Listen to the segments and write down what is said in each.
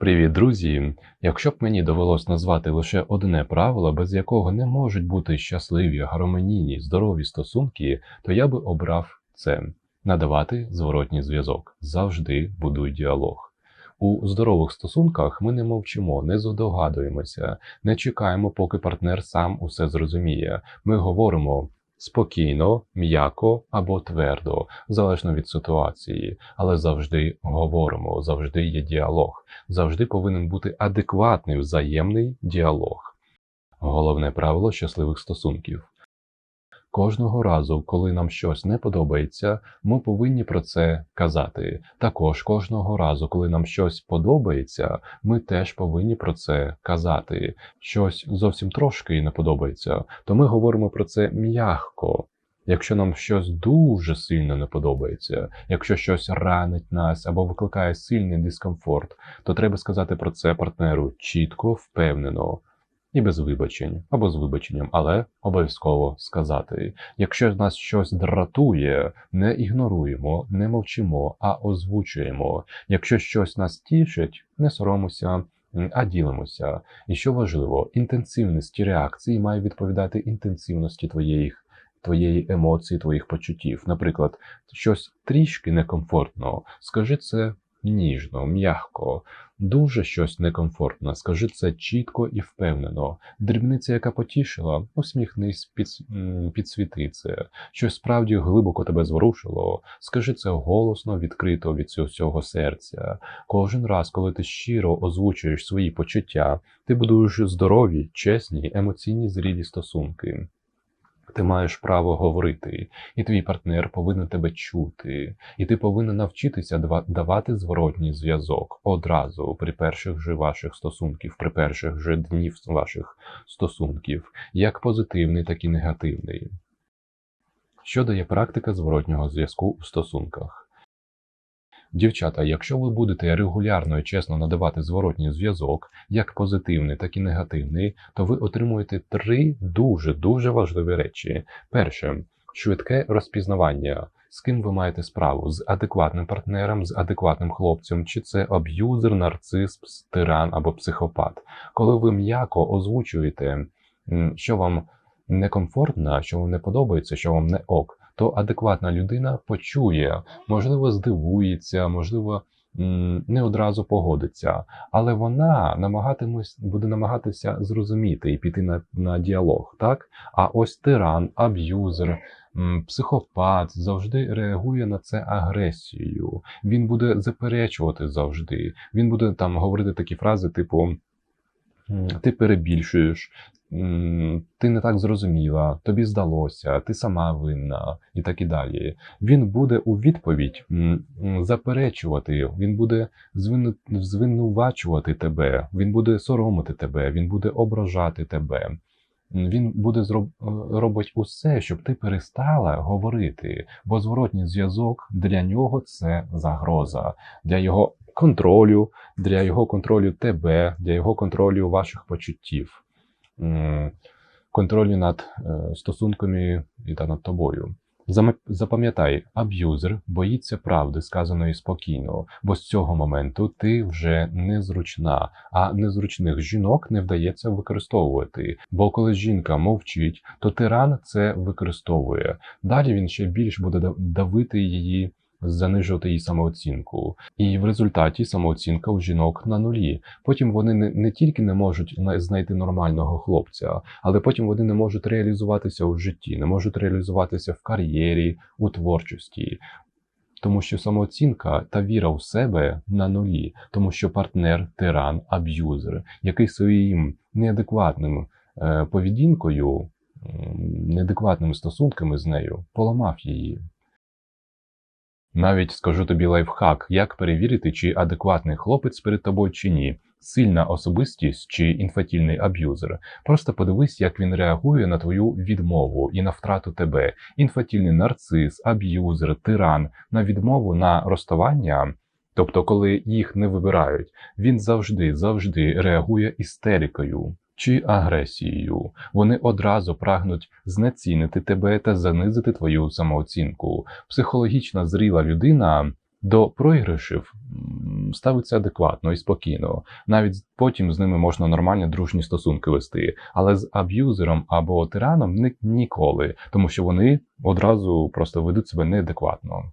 Привіт, друзі! Якщо б мені довелось назвати лише одне правило, без якого не можуть бути щасливі, гармонійні, здорові стосунки, то я би обрав це надавати зворотній зв'язок. Завжди будуй діалог. У здорових стосунках ми не мовчимо, не задогадуємося, не чекаємо, поки партнер сам усе зрозуміє. Ми говоримо спокійно, м'яко або твердо, залежно від ситуації, але завжди говоримо, завжди є діалог, завжди повинен бути адекватний взаємний діалог. Головне правило щасливих стосунків. Кожного разу, коли нам щось не подобається, ми повинні про це казати. Також кожного разу, коли нам щось подобається, ми теж повинні про це казати. Щось зовсім трошки не подобається, то ми говоримо про це м'ягко. Якщо нам щось дуже сильно не подобається, якщо щось ранить нас або викликає сильний дискомфорт, то треба сказати про це партнеру чітко, впевнено і без вибачень або з вибаченням, але обов'язково сказати. Якщо нас щось дратує, не ігноруємо, не мовчимо, а озвучуємо. Якщо щось нас тішить, не соромося. А ділимося. І що важливо, інтенсивність реакції має відповідати інтенсивності твоїх твоєї емоції, твоїх почуттів. Наприклад, щось трішки некомфортно, скажи це ніжно, м'яко, дуже щось некомфортно, скажи це чітко і впевнено. Дрібниця, яка потішила, усміхнись, під, підсвіти це. Щось справді глибоко тебе зворушило, скажи це голосно, відкрито від цього серця. Кожен раз, коли ти щиро озвучуєш свої почуття, ти будуєш здорові, чесні, емоційні зрілі стосунки. Ти маєш право говорити, і твій партнер повинен тебе чути, і ти повинен навчитися давати зворотній зв'язок одразу при перших же ваших стосунків, при перших же днів ваших стосунків, як позитивний, так і негативний. Що дає практика зворотнього зв'язку у стосунках? Дівчата, якщо ви будете регулярно і чесно надавати зворотній зв'язок, як позитивний, так і негативний, то ви отримуєте три дуже-дуже важливі речі. Перше швидке розпізнавання. З ким ви маєте справу? З адекватним партнером, з адекватним хлопцем, чи це аб'юзер, нарцис, тиран або психопат. Коли ви м'яко озвучуєте, що вам некомфортно, що вам не подобається, що вам не ок, то адекватна людина почує, можливо, здивується, можливо, не одразу погодиться, але вона намагатимось буде намагатися зрозуміти і піти на на діалог. так? А ось тиран, аб'юзер, психопат завжди реагує на це агресією. Він буде заперечувати завжди. Він буде там говорити такі фрази, типу. Ти перебільшуєш, ти не так зрозуміла, тобі здалося, ти сама винна і так і далі. Він буде у відповідь заперечувати, він буде звинувачувати тебе, він буде соромити тебе, він буде ображати тебе. Він буде зроб... робить усе, щоб ти перестала говорити, бо зворотній зв'язок для нього це загроза, для його контролю, для його контролю тебе, для його контролю ваших почуттів контролю над е, стосунками і та над тобою. Запам'ятай, аб'юзер боїться правди, сказаної спокійно, бо з цього моменту ти вже незручна, а незручних жінок не вдається використовувати. Бо коли жінка мовчить, то тиран це використовує. Далі він ще більш буде давити її занижувати її самооцінку, і в результаті самооцінка у жінок на нулі. Потім вони не, не тільки не можуть знайти нормального хлопця, але потім вони не можуть реалізуватися у житті, не можуть реалізуватися в кар'єрі, у творчості. Тому що самооцінка та віра в себе на нулі, тому що партнер, тиран, аб'юзер, який своїм неадекватним е, поведінкою, неадекватними стосунками з нею поламав її. Навіть скажу тобі лайфхак, як перевірити, чи адекватний хлопець перед тобою чи ні, сильна особистість чи інфатільний аб'юзер. Просто подивись, як він реагує на твою відмову і на втрату тебе. Інфатільний нарцис, аб'юзер, тиран, на відмову на розставання. Тобто, коли їх не вибирають, він завжди завжди реагує істерикою чи агресією. Вони одразу прагнуть знецінити тебе та занизити твою самооцінку. Психологічна зріла людина До програшів ставиться адекватно і спокійно. Навіть потім з ними можна нормальні дружні стосунки вести, але з аб'юзером або тираном ні, ніколи, тому що вони одразу просто ведуть себе неадекватно.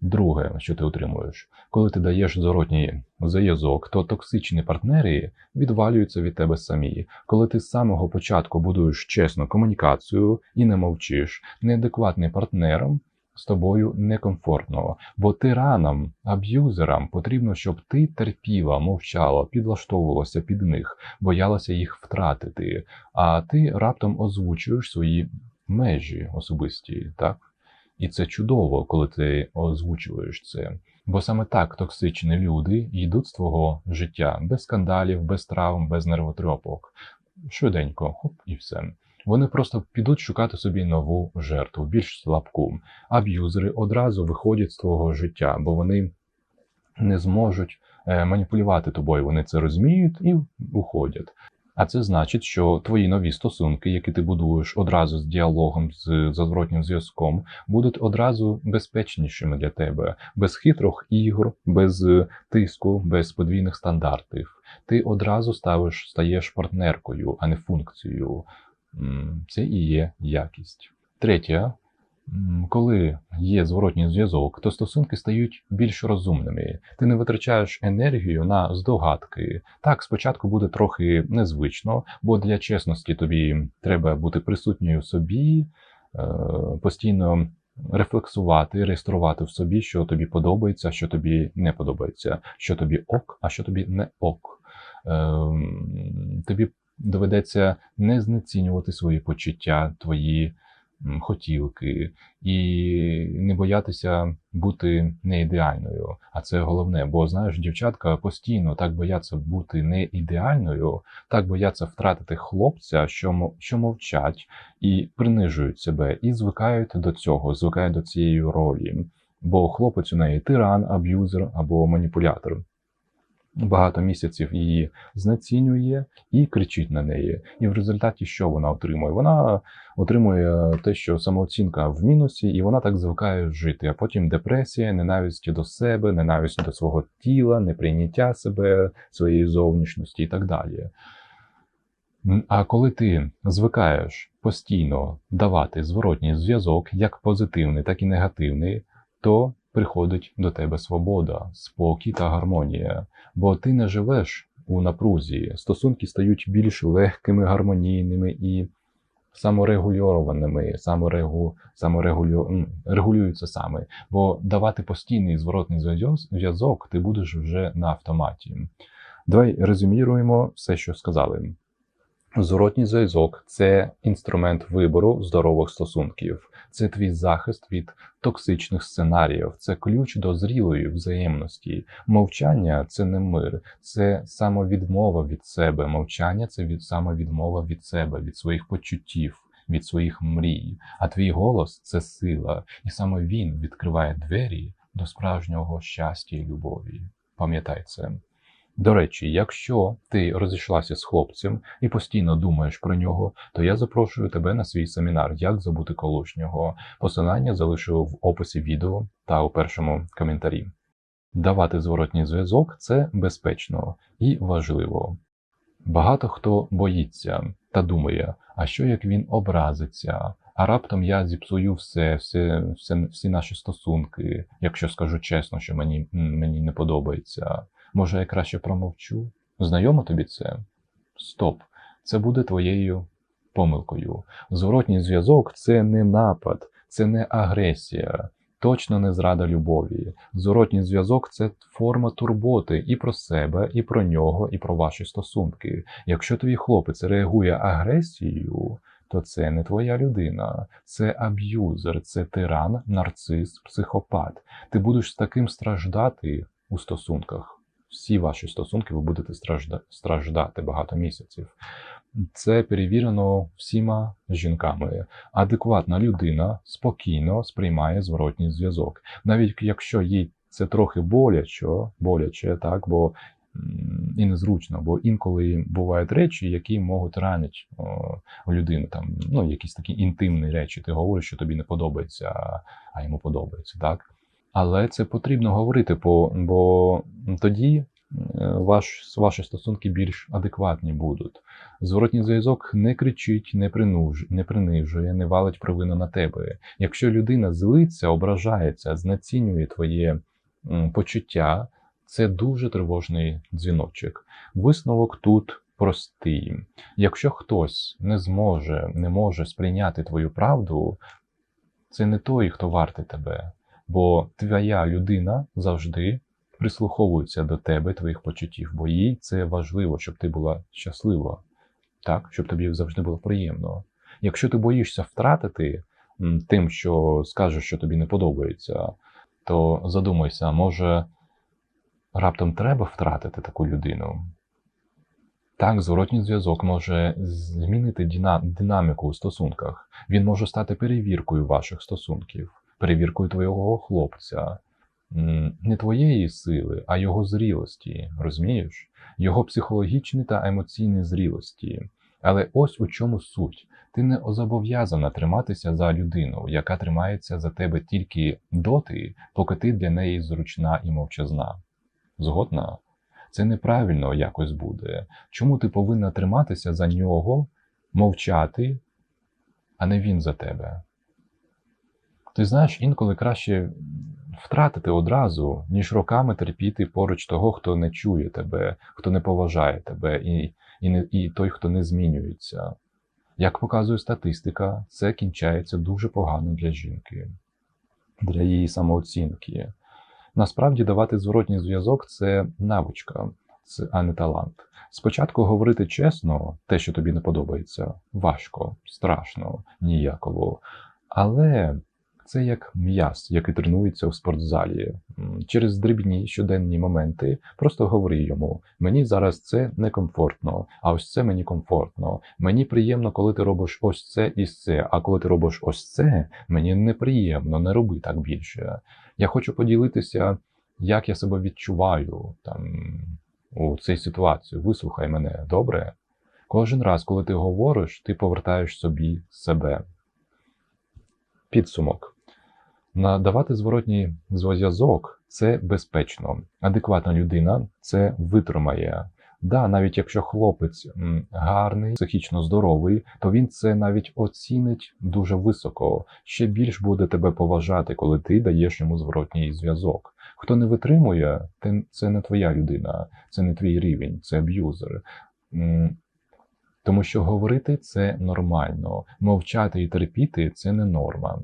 Друге, що ти отримуєш, коли ти даєш зворотній зв'язок, то токсичні партнери відвалюються від тебе самі. Коли ти з самого початку будуєш чесну комунікацію і не мовчиш, неадекватним партнером з тобою некомфортно, бо тиранам, аб'юзерам потрібно, щоб ти терпіла, мовчала, підлаштовувалася під них, боялася їх втратити, а ти раптом озвучуєш свої межі особисті, так? І це чудово, коли ти озвучуєш це. Бо саме так токсичні люди йдуть з твого життя без скандалів, без травм, без нервотрьопок. Швиденько, хоп, і все. Вони просто підуть шукати собі нову жертву, більш слабку. Аб'юзери одразу виходять з твого життя, бо вони не зможуть е, маніпулювати тобою. Вони це розуміють і уходять. А це значить, що твої нові стосунки, які ти будуєш одразу з діалогом, з зворотнім зв'язком, будуть одразу безпечнішими для тебе, без хитрих ігор, без е, тиску, без подвійних стандартів. Ти одразу ставиш, стаєш партнеркою, а не функцією. Це і є якість. Третє. Коли є зворотній зв'язок, то стосунки стають більш розумними. Ти не витрачаєш енергію на здогадки. Так, спочатку буде трохи незвично, бо для чесності тобі треба бути присутньою собі, е, постійно рефлексувати, реєструвати в собі, що тобі подобається, що тобі не подобається, що тобі ок, а що тобі не ок. Ем, Тобі доведеться не знецінювати свої почуття, твої хотілки, і не боятися бути не ідеальною. А це головне, бо знаєш, дівчатка постійно так бояться бути не ідеальною, так бояться втратити хлопця, що що мовчать і принижують себе, і звикають до цього, звикають до цієї ролі. Бо хлопець у неї тиран, аб'юзер або маніпулятор. Багато місяців її знецінює і кричить на неї. І в результаті що вона отримує? Вона отримує те, що самооцінка в мінусі, і вона так звикає жити. А потім депресія, ненависть до себе, ненависть до свого тіла, неприйняття себе, своєї зовнішності і так далі. А коли ти звикаєш постійно давати зворотній зв'язок, як позитивний, так і негативний, то приходить до тебе свобода, спокій та гармонія, бо ти не живеш у напрузі, стосунки стають більш легкими, гармонійними і саморегульованими, саморегу, саморегулю, регулюються саме. Бо давати постійний зворотний зв'язок- ти будеш вже на автоматі. Давай резюміруємо все, що сказали. Зворотній зв'язок це інструмент вибору здорових стосунків, це твій захист від токсичних сценаріїв, це ключ до зрілої взаємності. Мовчання це не мир, це самовідмова від себе. Мовчання це від самовідмова від себе, від своїх почуттів, від своїх мрій. А твій голос це сила, і саме він відкриває двері до справжнього щастя і любові. Пам'ятай це. До речі, якщо ти розійшлася з хлопцем і постійно думаєш про нього, то я запрошую тебе на свій семінар Як забути колишнього. Посилання залишу в описі відео та у першому коментарі. Давати зворотній зв'язок це безпечно і важливо. Багато хто боїться та думає, а що як він образиться, а раптом я зіпсую все, все, все всі наші стосунки, якщо скажу чесно, що мені, мені не подобається. Може, я краще промовчу? Знайомо тобі це? Стоп. Це буде твоєю помилкою. Зворотній зв'язок це не напад, це не агресія, точно не зрада любові. Зворотній зв'язок це форма турботи і про себе, і про нього, і про ваші стосунки. Якщо твій хлопець реагує агресією, то це не твоя людина, це аб'юзер, це тиран, нарцис, психопат. Ти будеш з таким страждати у стосунках. Всі ваші стосунки ви будете стражда- страждати багато місяців. Це перевірено всіма жінками. Адекватна людина спокійно сприймає зворотній зв'язок, навіть якщо їй це трохи боляче, боляче, так бо і незручно, бо інколи бувають речі, які можуть ранити людину. Там ну якісь такі інтимні речі. Ти говориш, що тобі не подобається, а йому подобається, так? Але це потрібно говорити, бо, тоді е, ваш, ваші стосунки більш адекватні будуть. Зворотній зв'язок не кричить, не, принуж, не принижує, не валить провину на тебе. Якщо людина злиться, ображається, знецінює твоє почуття, це дуже тривожний дзвіночок. Висновок тут простий. Якщо хтось не зможе, не може сприйняти твою правду, це не той, хто вартий тебе. Бо твоя людина завжди прислуховується до тебе, твоїх почуттів, бо їй це важливо, щоб ти була щаслива, так? щоб тобі завжди було приємно. Якщо ти боїшся втратити тим, що скажеш, що тобі не подобається, то задумайся, може раптом треба втратити таку людину. Так, зворотній зв'язок може змінити діна- динаміку у стосунках. Він може стати перевіркою ваших стосунків, перевіркою твого хлопця, не твоєї сили, а його зрілості, розумієш? Його психологічної та емоційної зрілості. Але ось у чому суть. Ти не зобов'язана триматися за людину, яка тримається за тебе тільки доти, поки ти для неї зручна і мовчазна. Згодна? Це неправильно якось буде. Чому ти повинна триматися за нього, мовчати, а не він за тебе? Ти знаєш, інколи краще втратити одразу, ніж роками терпіти поруч того, хто не чує тебе, хто не поважає тебе, і, і, не, і той, хто не змінюється. Як показує статистика, це кінчається дуже погано для жінки, для її самооцінки. Насправді давати зворотній зв'язок це навичка, а не талант. Спочатку говорити чесно, те, що тобі не подобається, важко, страшно, ніяково. Але це як м'яз, який тренується у спортзалі. Через дрібні щоденні моменти просто говори йому: мені зараз це некомфортно, а ось це мені комфортно. Мені приємно, коли ти робиш ось це і це. А коли ти робиш ось це, мені неприємно, не роби так більше. Я хочу поділитися, як я себе відчуваю там у цій ситуації. Вислухай мене, добре? Кожен раз, коли ти говориш, ти повертаєш собі себе. Підсумок. Надавати зворотній зв'язок це безпечно. Адекватна людина це витримає. Да, навіть якщо хлопець гарний, психічно здоровий, то він це навіть оцінить дуже високо. Ще більш буде тебе поважати, коли ти даєш йому зворотній зв'язок. Хто не витримує, це не твоя людина, це не твій рівень, це аб'юзер. Тому що говорити це нормально, мовчати і терпіти це не норма.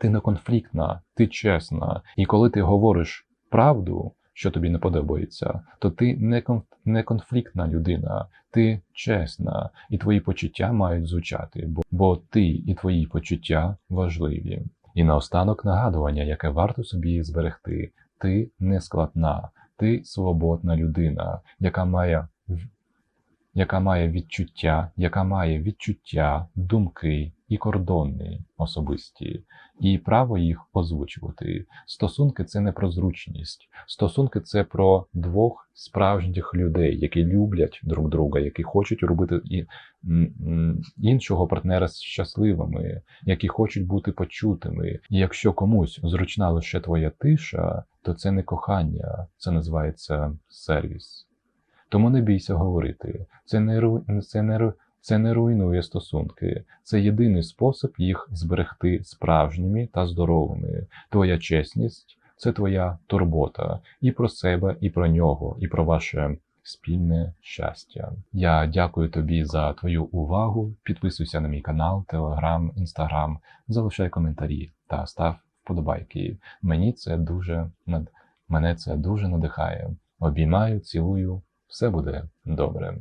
Ти не конфліктна, ти чесна. І коли ти говориш правду, що тобі не подобається, то ти не, не конфліктна людина, ти чесна, і твої почуття мають звучати, бо, бо ти і твої почуття важливі. І наостанок нагадування, яке варто собі зберегти: ти не складна, ти свободна людина, яка має яка має відчуття, яка має відчуття, думки і кордони особисті, і право їх озвучувати. Стосунки це не про зручність. Стосунки це про двох справжніх людей, які люблять друг друга, які хочуть робити і, іншого партнера щасливими, які хочуть бути почутими. І якщо комусь зручна лише твоя тиша, то це не кохання, це називається сервіс. Тому не бійся говорити. Це не, ру- це не, це не руйнує стосунки. Це єдиний спосіб їх зберегти справжніми та здоровими. Твоя чесність це твоя турбота і про себе, і про нього, і про ваше спільне щастя. Я дякую тобі за твою увагу. Підписуйся на мій канал, Телеграм, Інстаграм, залишай коментарі та став вподобайки. Мені це дуже над... мене це дуже надихає. Обіймаю, цілую. Все буде добре.